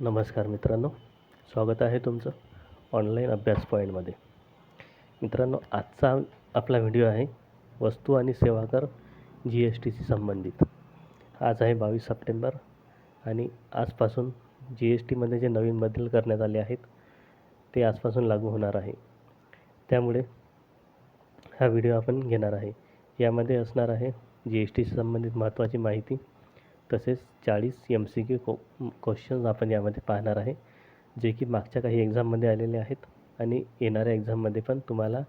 नमस्कार मित्रांनो स्वागत आहे तुमचं ऑनलाईन अभ्यास पॉईंटमध्ये मित्रांनो आजचा आपला व्हिडिओ आहे वस्तू आणि सेवा कर जी एस टीशी संबंधित. आज आहे बावीस सप्टेंबर आणि आजपासून जी एस टीमध्ये जे नवीन बदल करण्यात आले आहेत ते आजपासून लागू होणार आहे. त्यामुळे हा व्हिडिओ आपण घेणार आहे. यामध्ये असणार आहे जी एस टीशी संबंधित महत्त्वाची माहिती तसेच चाळीस एम सी क्यू को क्वेश्चन्स आपण यामध्ये पाहणार आहे जे की मागच्या काही एक्झाममध्ये आलेले आहेत आणि येणाऱ्या एक्झाममध्ये पण तुम्हाला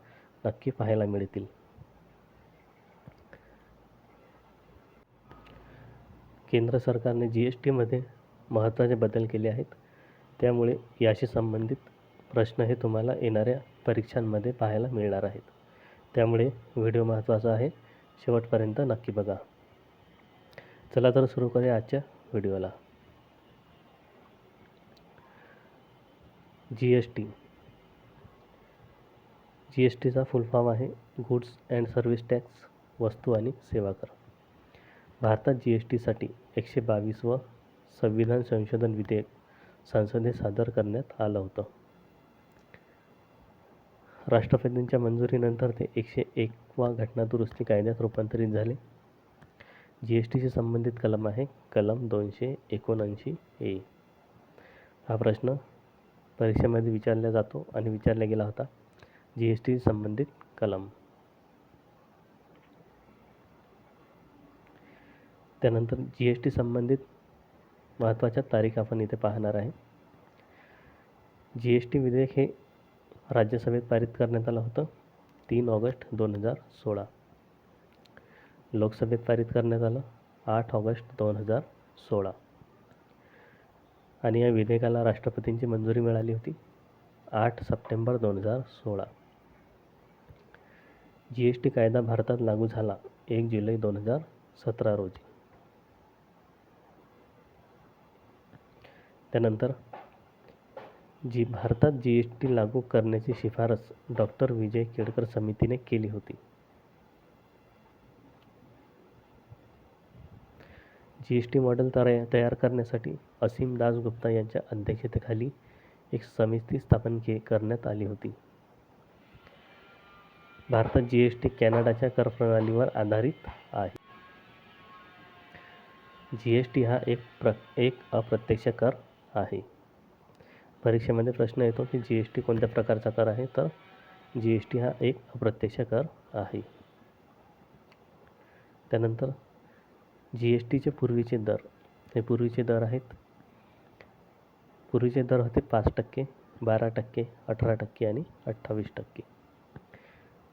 नक्की पाहायला मिळतील. केंद्र सरकारने जी एस टीमध्ये महत्त्वाचे बदल केले आहेत. त्यामुळे याशी संबंधित प्रश्न हे तुम्हाला येणाऱ्या परीक्षांमध्ये पाहायला मिळणार आहेत. त्यामुळे व्हिडिओ महत्त्वाचा आहे. शेवटपर्यंत नक्की बघा. चला तर सुरू करूया आजच्या व्हिडिओला. G S T G S टीचा फुल फॉर्म आहे गुड्स अँड सर्व्हिस टॅक्स वस्तू आणि सेवा कर. भारतात जी एस टीसाठी एकशे बावीस व संविधान संशोधन विधेयक संसदेत सादर करण्यात आलं होतं. राष्ट्रपतींच्या मंजुरीनंतर ते एकशे एकवा घटनादुरुस्ती कायद्यात रूपांतरित झाले. जी एस टीशी संबंधित कलम आहे. कलम दोनशे एकोणऐंशी ए. हा प्रश्न परीक्षेमध्ये विचारला जातो आणि विचारला गेला होता. जी एस टी संबंधित कलम. त्यानंतर जी एस टी संबंधित महत्त्वाच्या तारीख आपण इथे पाहणार आहे. जी एस टी विधेयक हे राज्यसभेत पारित करण्यात आलं होतं. तीन ऑगस्ट दोन हजार सोळा. लोकसभेत पारित करण्यात आलं. आठ ऑगस्ट दोन हजार सोळा. आणि या विधेयकाला राष्ट्रपतींची मंजुरी मिळाली होती. आठ सप्टेंबर दोन हजार सोळा. जी एस टी कायदा भारतात लागू झाला एक जुलै दोन हजार सतरा रोजी. त्यानंतर जी भारतात जी एस टी लागू करण्याची शिफारस डॉक्टर विजय केडकर समितीने केली होती. जी एस टी मॉडेल तया तयार करण्यासाठी असीम दासगुप्ता यांच्या अध्यक्षतेखाली एक समिती स्थापन के करण्यात आली होती. भारतात जी एस टी कॅनडाच्या कर प्रणालीवर आधारित आहे. जी एस टी हा एक प्र एक अप्रत्यक्ष कर आहे. परीक्षेमध्ये प्रश्न येतो की जी एस टी कोणत्या प्रकारचा कर आहे? तर जी एस टी हा एक अप्रत्यक्ष कर आहे. त्यानंतर जी एस टीचे पूर्वीचे दर. हे पूर्वीचे दर आहेत. पूर्वीचे दर होते पाच टक्के बारा टक्के अठरा टक्के आणि अठ्ठावीस टक्के.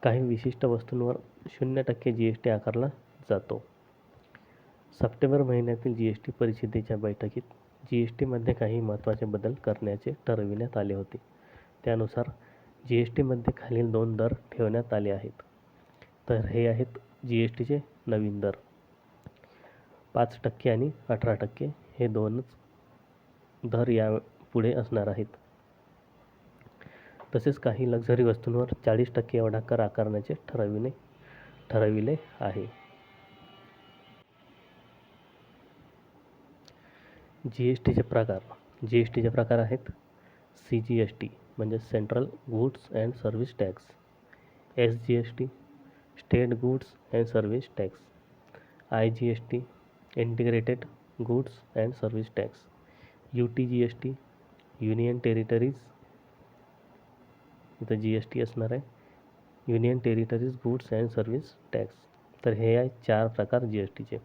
काही विशिष्ट वस्तूंवर शून्य टक्के जी एस टी आकारला जातो. सप्टेंबर महिन्यातील जी एस टी परिषदेच्या बैठकीत जी एस टीमध्ये काही महत्त्वाचे बदल करण्याचे ठरविण्यात आले होते. त्यानुसार जी एस टीमध्ये खालील दोन दर ठेवण्यात आले आहेत. तर हे आहेत जी एस टीचे नवीन दर. पाच टक्के आणि अठरा टक्के हे दोनच दर या पुढे असणार आहेत. तसेच काही लक्झरी वस्तूंवर चाळीस टक्के एवढा कर आकारण्याचे ठरविणे ठरविले आहे. जी एस टीचे प्रकार जी एस टीचे प्रकार आहेत सी जी एस टी म्हणजे central goods and service tax S G S T state goods and service tax I G S T integrated goods and service tax U T G S T union territories इथं G S T असणार आहे. Union territories goods and service tax तर हे आहे चार प्रकार जी S टीचे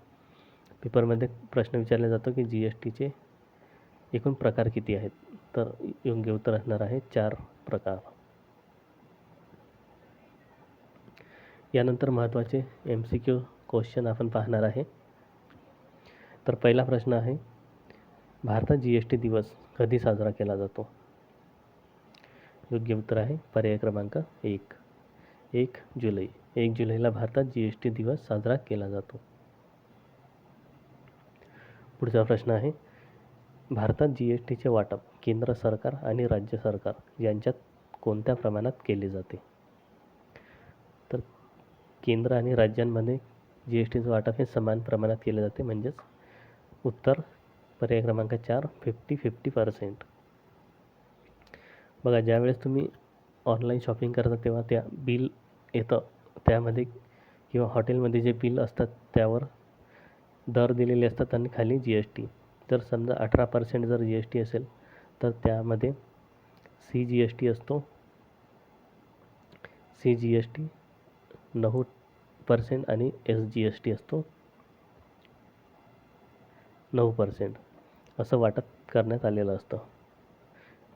पेपरमध्ये प्रश्न विचारला जातो की जी एस टीचे एकूण प्रकार किती आहेत? तर योग्य उत्तर असणार आहे चार प्रकार. यानंतर महत्त्वाचे एम सी क्यू क्वेश्चन आपण पाहणार आहे. तर पहिला प्रश्न आहे भारतात जी एस टी दिवस कधी साजरा केला जातो? योग्य उत्तर आहे पर्याय क्रमांक एक. एक जुलै. एक जुलैला भारतात जी एस टी दिवस साजरा केला जातो. पुढचा प्रश्न आहे भारतात जी एस टीचे वाटप केंद्र सरकार आणि राज्य सरकार यांच्यात कोणत्या प्रमाणात केले जाते? तर केंद्र आणि राज्यांमध्ये जी एस टीचं वाटप हे समान प्रमाणात केले जाते म्हणजेच उत्तर पर्याय क्रमांक चार फिफ्टी फिफ्टी पर्सेंट बघा ज्यावेळेस तुम्ही ऑनलाईन शॉपिंग करता तेव्हा त्या बिल येतं. त्यामध्ये किंवा हॉटेलमध्ये जे बिल असतात त्यावर दर दिलेले असतात आणि खाली जी एस टी तर समजा अठरा पर्सेंट जर जी एस टी असेल तर त्यामध्ये सी जी एस टी असतो. सी जी एस टी नऊ पर्सेंट आणि एस जी एस टी असतो. नऊ पर्सेंट असं वाटप करण्यात आलेलं असतं.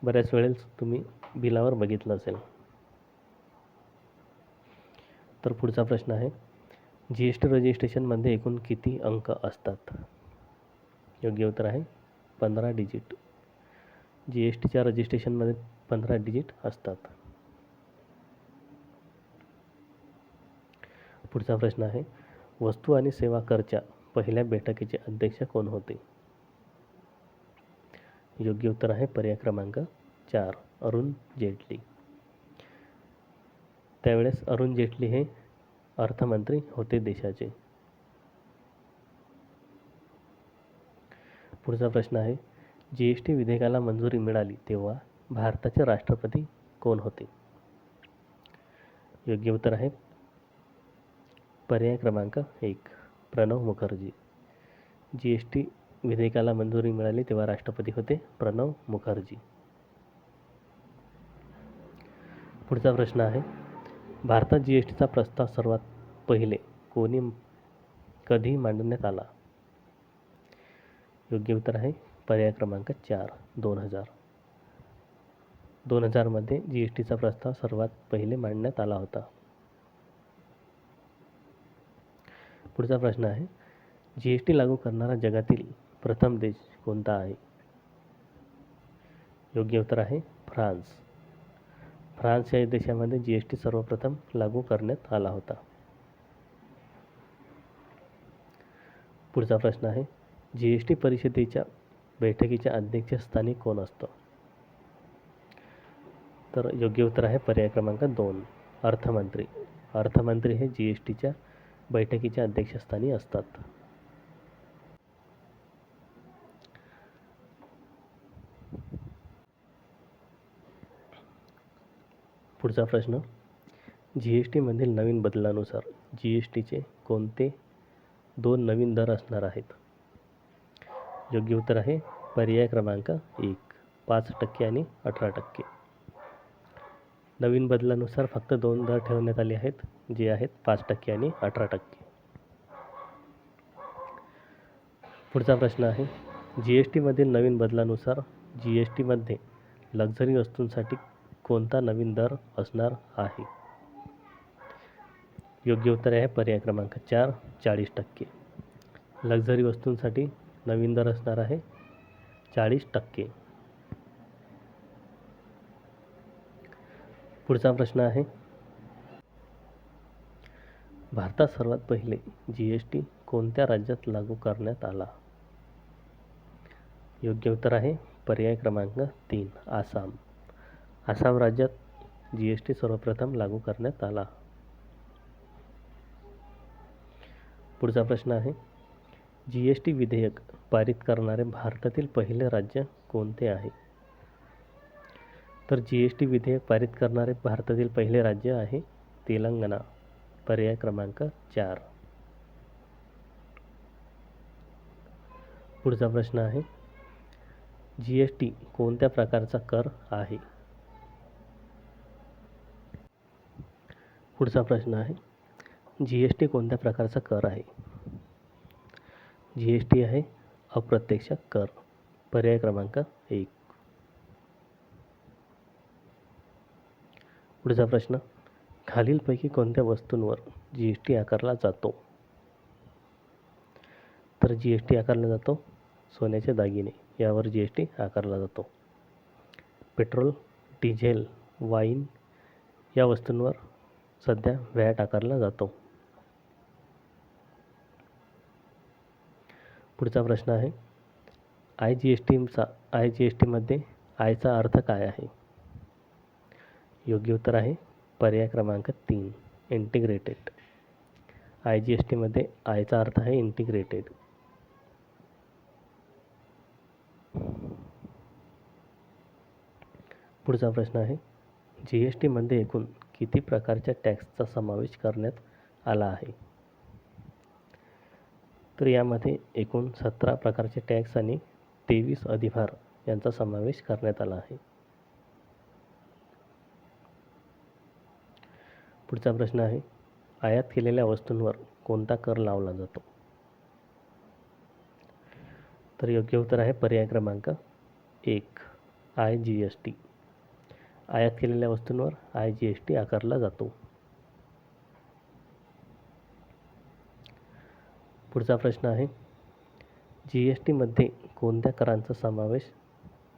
बऱ्याच वेळेस तुम्ही बिलावर बघितलं असेल. तर पुढचा प्रश्न आहे जी एस टी रजिस्ट्रेशनमध्ये एकूण किती अंक असतात? योग्य उत्तर आहे पंधरा डिजिट जी एस टीच्या रजिस्ट्रेशनमध्ये पंधरा डिजिट असतात. पुढचा प्रश्न आहे वस्तू आणि सेवा करच्या पहिल्या बैठकीचे अध्यक्ष कोण होते? योग्य उत्तर आहे पर्याय क्रमांक चार अरुण जेटली. त्यावेळेस अरुण जेटली हे अर्थमंत्री होते देशाचे. पुढचा प्रश्न आहे जी एस टी विधेयकाला मंजुरी मिळाली तेव्हा भारताचे राष्ट्रपती कोण होते? योग्य उत्तर आहे पर्याय क्रमांक एक. Pranab Mukherjee. G S T विधेयकाला मंजुरी मिळाली तेव्हा राष्ट्रपती होते प्रणव मुखर्जी. पुढचा प्रश्न आहे. भारतात जी एस टीचा प्रस्ताव सर्वात पहिले कोणी कधी मांडण्यात आला? योग्य उत्तर आहे पर्याय क्रमांक चार दोन हजार. दोन हजारमध्ये जी एस टीचा प्रस्ताव सर्वात पहिले मांडण्यात आला होता. पुढचा प्रश्न आहे जी एस टी लागू करणारा जगातील प्रथम देश कोणता आहे? योग्य उत्तर आहे फ्रान्स. फ्रान्स या देशामध्ये जी एस टी सर्वप्रथम लागू करण्यात आला होता. पुढचा प्रश्न आहे जी एस टी परिषदेच्या बैठकीच्या अध्यक्षस्थानी कोण असतं? तर योग्य उत्तर आहे पर्याय क्रमांक दोन अर्थमंत्री. अर्थमंत्री हे जी एस टीच्या बैठकीच्या अध्यक्षस्थानी असतात. पुढचा प्रश्न. जी एस टीमधील नवीन बदलानुसार जी एस टीचे कोणते दोन नवीन दर असणार आहेत? योग्य उत्तर आहे पर्याय क्रमांक एक पाच टक्के आणि अठरा टक्के. नवीन बदलानुसार फक्त दोन दर ठेवण्यात आले आहेत. जे आहेत पाच टक्के आणि अठरा टक्के. पुढचा प्रश्न आहे जी एस टीमधील नवीन बदलानुसार जी एस टीमध्ये लक्झरी वस्तूंसाठी कोणता नवीन दर असणार आहे? योग्य उत्तर आहे पर्याय क्रमांक चार चाळीस टक्के. लक्झरी वस्तूंसाठी नवीन दर असणार आहे चाळीस टक्के. पुढचा प्रश्न आहे भारतात सर्वात पहिले जी एस टी कोणत्या राज्यात लागू करण्यात आला? योग्य उत्तर आहे पर्याय क्रमांक तीन आसाम. आसाम राज्यात जी एस टी सर्वप्रथम लागू करण्यात आला. पुढचा प्रश्न आहे जी एस टी विधेयक पारित करणारे भारतातील पहिले राज्य कोणते आहे? तर जी एस टी विधेयक पारित करणारे भारतातील पहिले राज्य आहे तेलंगणा. पर्याय क्रमांक चार. पुढचा प्रश्न आहे. जी एस टी कोणत्या प्रकारचा कर आहे? पुढचा प्रश्न आहे. जी एस टी कोणत्या प्रकारचा कर आहे? जी एस टी आहे अप्रत्यक्ष कर. पर्याय क्रमांक एक. पुढचा प्रश्न. खालीलपैकी कोणत्या वस्तूंवर जी एस टी आकारला जातो? तर जी एस टी आकारला जातो सोन्याचे दागिने यावर जी एस टी आकारला जातो. पेट्रोल डिझेल वाईन या वस्तूंवर सध्या व्हॅट आकारला जातो? पुढचा प्रश्न आहे आय जी एस टीचा आय जी एस टीमध्ये आयचा अर्थ काय आहे? योग्य उत्तर आहे पर्याय क्रमांक तीन इंटिग्रेटेड आय जी एस टीमध्ये आयचा अर्थ आहे इंटिग्रेटेड पुढचा प्रश्न आहे जी एस टीमध्ये एकूण किती प्रकारच्या टॅक्सचा समावेश करण्यात आला आहे? तर यामध्ये एकूण सतरा प्रकारचे टॅक्स आणि तेवीस अधिभार यांचा समावेश करण्यात आला आहे. पुढचा प्रश्न आहे आयात केलेल्या वस्तूंवर कोणता कर लावला जातो? तर योग्य उत्तर आहे पर्याय क्रमांक एक आय जी एस टी आयात केलेल्या वस्तूंवर आय जी एस टी आकारला जातो. पुढचा प्रश्न आहे जी एस टीमध्ये कोणत्या करांचा समावेश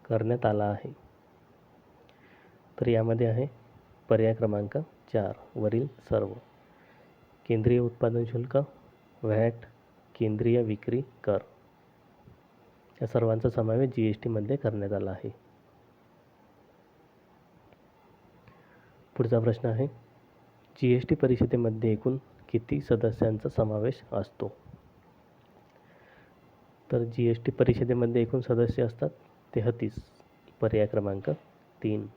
करण्यात आला आहे? तर यामध्ये आहे पर्याय क्रमांक चार वरील सर्व. केंद्रीय उत्पादन शुल्क व्हॅट केंद्रीय विक्री कर. या सर्वांचा समावेश जी एस टीमध्ये करण्यात आला आहे. पुढचा प्रश्न आहे जी एस टी परिषदेमध्ये एकूण किती सदस्यांचा समावेश असतो? तर जी एस टी परिषदेमध्ये एकूण सदस्य असतात तेहतीस. पर्याय क्रमांक तीन.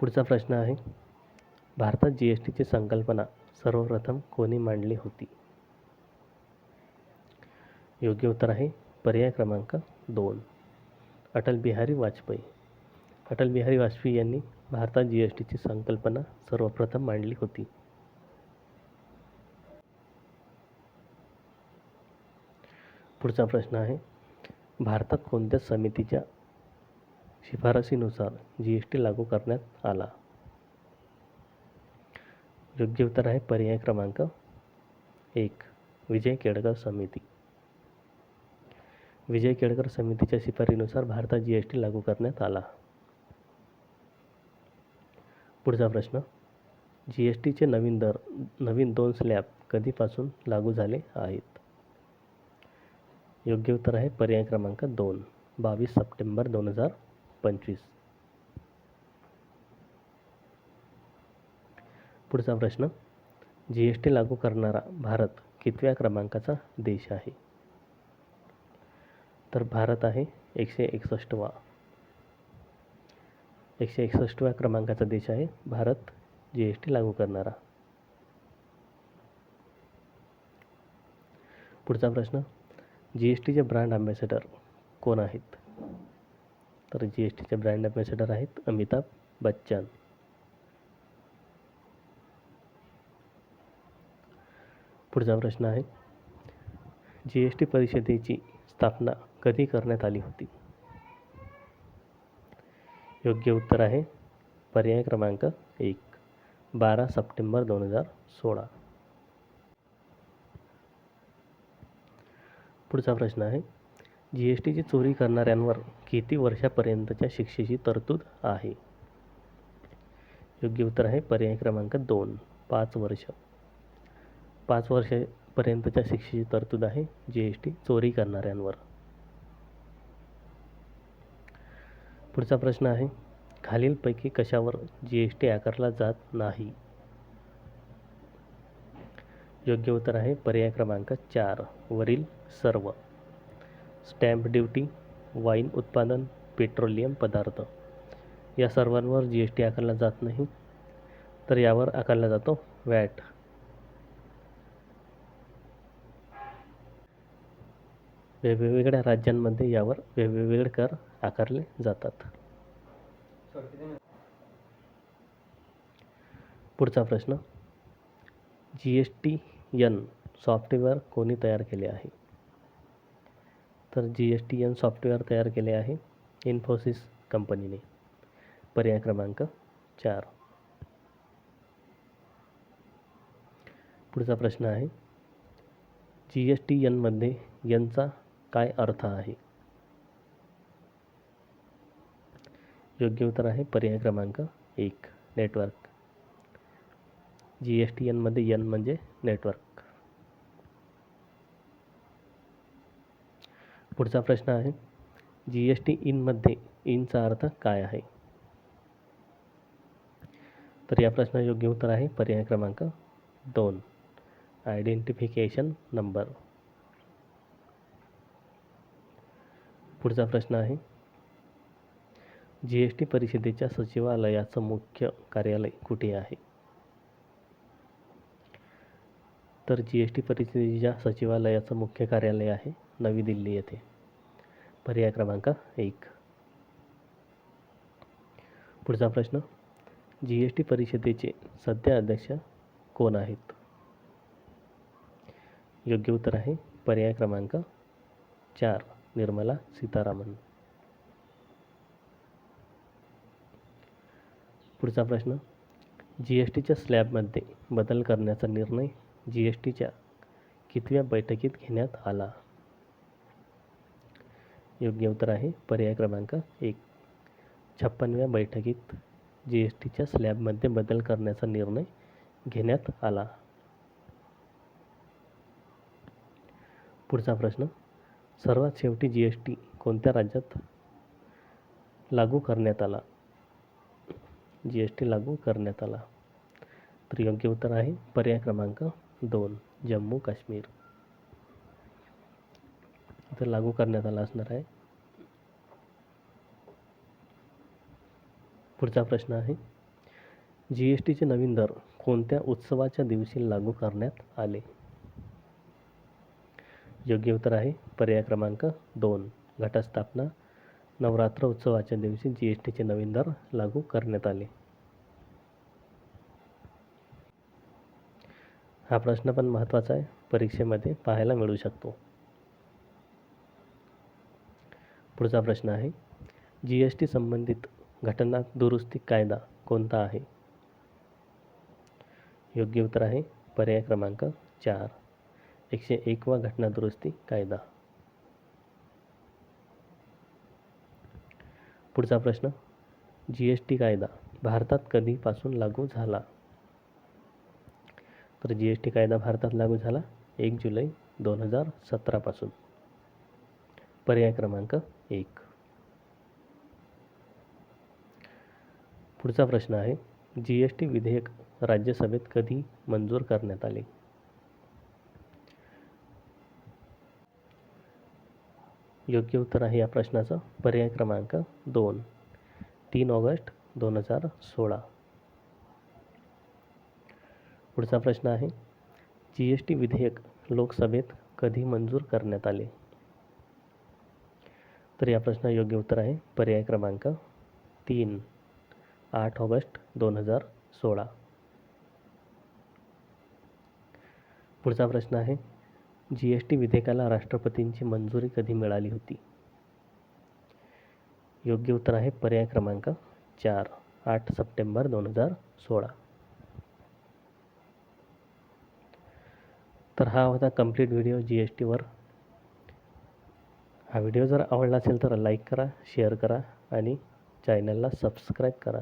पुढचा प्रश्न आहे. भारतात जी एस टीची संकल्पना सर्वप्रथम कोणी मांडली होती? योग्य उत्तर आहे पर्याय क्रमांक दोन. अटल बिहारी वाजपेयी. अटल बिहारी वाजपेयी यांनी भारतात जी एस टीची संकल्पना सर्वप्रथम मांडली होती. पुढचा प्रश्न आहे भारतात कोणत्या समितीच्या शिफारसीनुसार जी एस टी लागू करण्यात आला. योग्य उत्तर आहे पर्याय क्रमांक एक विजय केळकर समिती. विजय केळकर समितीच्या शिफारीनुसार भारतात जी एस टी लागू करण्यात आला. पुढचा प्रश्न जी एस टीचे नवीन दर नवीन दोन स्लॅब कधीपासून लागू झाले आहेत? योग्य उत्तर आहे पर्याय क्रमांक दोन बावीस सप्टेंबर दोन हजार पंचवीस. पुढचा प्रश्न. जी एस टी लागू करणारा भारत कितव्या क्रमांकाचा देश आहे? तर भारत आहे एकशे एकसष्टवा. एकशे एकसष्टव्या क्रमांकाचा देश आहे भारत जी एस टी लागू करणारा. पुढचा प्रश्न. जी एस टीचे ब्रँड अँबॅसेडर कोण आहेत? तर जी एस टीचे ब्रँड अँबॅसेडर आहेत अमिताभ बच्चन. पुढचा प्रश्न आहे जी एस टी परिषदेची स्थापना कधी करण्यात आली होती? योग्य उत्तर आहे पर्याय क्रमांक एक बारा सप्टेंबर दोन हजार सोळा. पुढचा प्रश्न आहे जी एस टीची चोरी करणाऱ्यांवर किती वर्षापर्यंतच्या शिक्षेची तरतूद आहे? योग्य उत्तर आहे पर्याय क्रमांक दोन पाच वर्ष. पाच वर्षापर्यंतच्या शिक्षेची तरतूद आहे जी एस टी चोरी करणाऱ्यांवर. पुढचा प्रश्न आहे खालीलपैकी कशावर जी एस टी आकारला जात नाही? योग्य उत्तर आहे पर्याय क्रमांक चार वरील सर्व. स्टॅम्प ड्युटी वाईन उत्पादन पेट्रोलियम पदार्थ. या सर्वांवर जी एस टी आकारला जात नाही तर यावर आकारला जातो वॅट. वेगवेगळ्या राज्यांमध्ये यावर वेगवेगळे कर आकारले जातात. पुढचा प्रश्न. G S T N software कोणी तयार केले आहे? तर G S T N software तयार केले आहे इन्फोसिस कंपनीने. पर्याय क्रमांक चार. पुढचा प्रश्न आहे जी एस टी एनमध्ये यांचा काय अर्थ आहे? योग्य उत्तर आहे पर्याय क्रमांक एक नेटवर्क जी एस टी एनमध्ये यन म्हणजे नेटवर्क पुढचा प्रश्न आहे जी एस टी इनमध्ये इनचा अर्थ काय आहे? तर या प्रश्नाचे योग्य उत्तर आहे पर्याय क्रमांक दोन आयडेंटिफिकेशन नंबर पुढचा प्रश्न आहे जी एस टी परिषदेच्या सचिवालयाचं मुख्य कार्यालय कुठे आहे? तर जी एस टी परिषदेच्या सचिवालयाचं मुख्य कार्यालय आहे नवी दिल्ली येथे. पर्याय क्रमांक एक. पुढचा प्रश्न. जी एस टी परिषदेचे सध्या अध्यक्ष कोण आहेत? योग्य उत्तर आहे पर्याय क्रमांक चार निर्मला सीतारामन. पुढचा प्रश्न. जी एस टीच्या स्लॅबमध्ये बदल करण्याचा निर्णय जी एस टीच्या कितव्या बैठकीत घेण्यात आला? योग्य उत्तर आहे. पर्याय क्रमांक एक. छप्पनव्या बैठकीत जी एस टीच्या स्लॅबमध्ये बदल करण्याचा निर्णय घेण्यात आला. पुढचा प्रश्न. सर्वात शेवटी जी एस टी कोणत्या राज्यात लागू करण्यात आला? जी एस टी लागू करण्यात आला. तर योग्य उत्तर आहे. पर्याय क्रमांक दोन. जम्मू काश्मीर इथं लागू करण्यात आला असणार आहे. पुढचा प्रश्न आहे. जी एस टीचे नवीन दर कोणत्या उत्सवाच्या दिवशी लागू करण्यात आले? योग्य उत्तर आहे पर्याय क्रमांक दोन घटस्थापना. नवरात्र उत्सवाच्या दिवशी जी एस टीचे नवीन दर लागू करण्यात आले. हा प्रश्न पण महत्त्वाचा आहे परीक्षेमध्ये पाहायला मिळू शकतो. पुढचा प्रश्न आहे जी एस टी संबंधित घटना दुरुस्ती कायदा कोणता आहे? योग्य उत्तर आहे पर्याय क्रमांक चार एकशे एकवा घटना दुरुस्ती कायदा. पुढचा प्रश्न जी एस टी कायदा भारतात कधीपासून लागू झाला? तर जी एस टी कायदा भारतात लागू झाला एक जुलै दोन हजार सतरापासून. पर्याय क्रमांक एक. पुढचा प्रश्न आहे जी एस टी विधेयक राज्यसभेत कधी मंजूर करण्यात आले? योग्य उत्तर आहे या प्रश्नाचं. पर्याय क्रमांक दोन तीन ऑगस्ट दोन हजार सोळा. पुढचा प्रश्न आहे जी एस टी विधेयक लोकसभेत कधी मंजूर करण्यात आले? तर या प्रश्न योग्य उत्तर आहे पर्याय क्रमांक तीन आठ ऑगस्ट दोन हजार सोळा. पुढचा प्रश्न आहे जी एस टी विधेयकाला राष्ट्रपतींची मंजुरी कधी मिळाली होती? योग्य उत्तर आहे पर्याय क्रमांक चार आठ सप्टेंबर दोन हजार सोळा. तर हा होता कंप्लीट व्हिडिओ जी एस टीवर हा व्हिडिओ जर आवडला असेल तर लाईक करा शेअर करा आणि चॅनलला सबस्क्राईब करा.